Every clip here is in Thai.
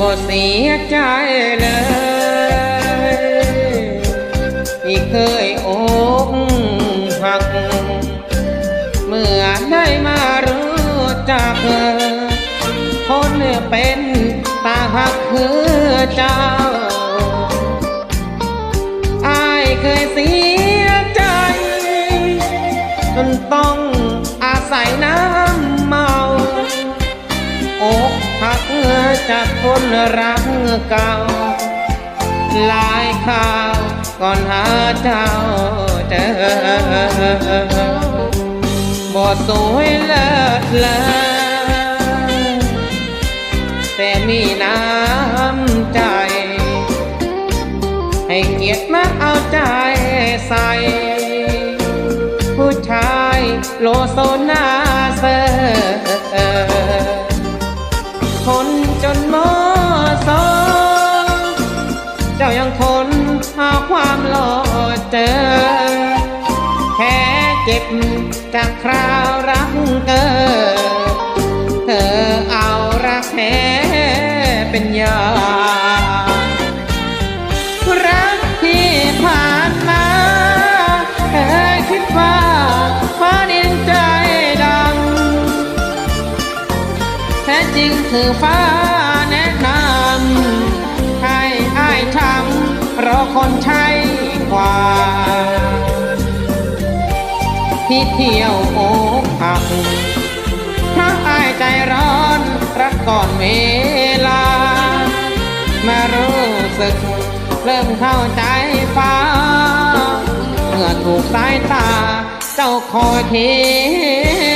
บ่เสียใจเลย ที่เคยอกหัก เมื่อได้มารู้จัก คนเป็นตาหักคือเจ้าอายเคยเสียใจ จนต้องอาศัยน้ำเมา อกหักจากคนรักเก่า หลายข่าวก่อนหาเจ้าเจอบ่สวยเลิศเลยแต่มีน้ำใจ ให้เกียรติมาเอาใจใส่ผู้ชายโลโซนาเซอ เจ็บจากคราวรักเกิดเธอเอารักแท้เป็นยารักที่ผ่านมาเคยคิดว่าฟ้าดินใจดำแท้จริงคือฟ้าแนะนำให้อ้ายทำรอคนใช่กว่า ที่เที่ยวโอกหักเพราะอายใจร้อนรักก่อนเวลา มารู้สึกเริ่มเข้าใจฟ้า เมื่อถูกสายตา เจ้าคอยคิดแท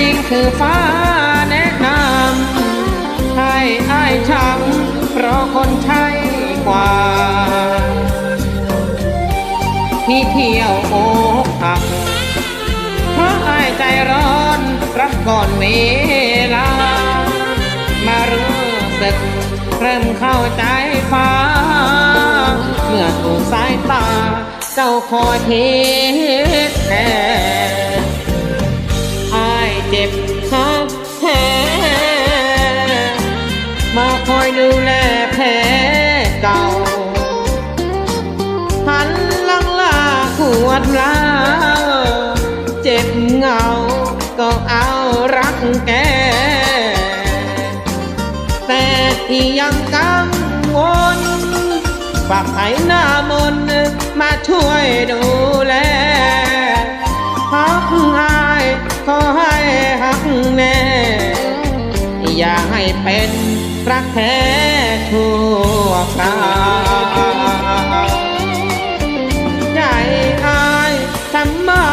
จริงคือฟ้าแนะนำให้อายช้ำเพราะคนใช่กว่า ที่เที่ยวอกหักเพราะอายใจร้อนรักก่อนเวลา มารู้สึกเริ่มเข้าใจฟ้า เมื่อถูกสายตา เจ้าคอยคิดแท อยดูแลแผลเก่าหันหลังลาขวดเหล้าเจ็บเหงา ก็เอารักแก แต่ที่ยังกังวลฝากไถหน้ามนมาช่วยดูแล รักแท้ชั่วคราวใจอายทำมา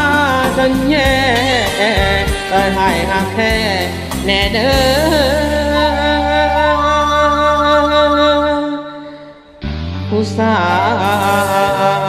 จนแย่เอ้ยให้หักแค่แน่เด้อผู้สาว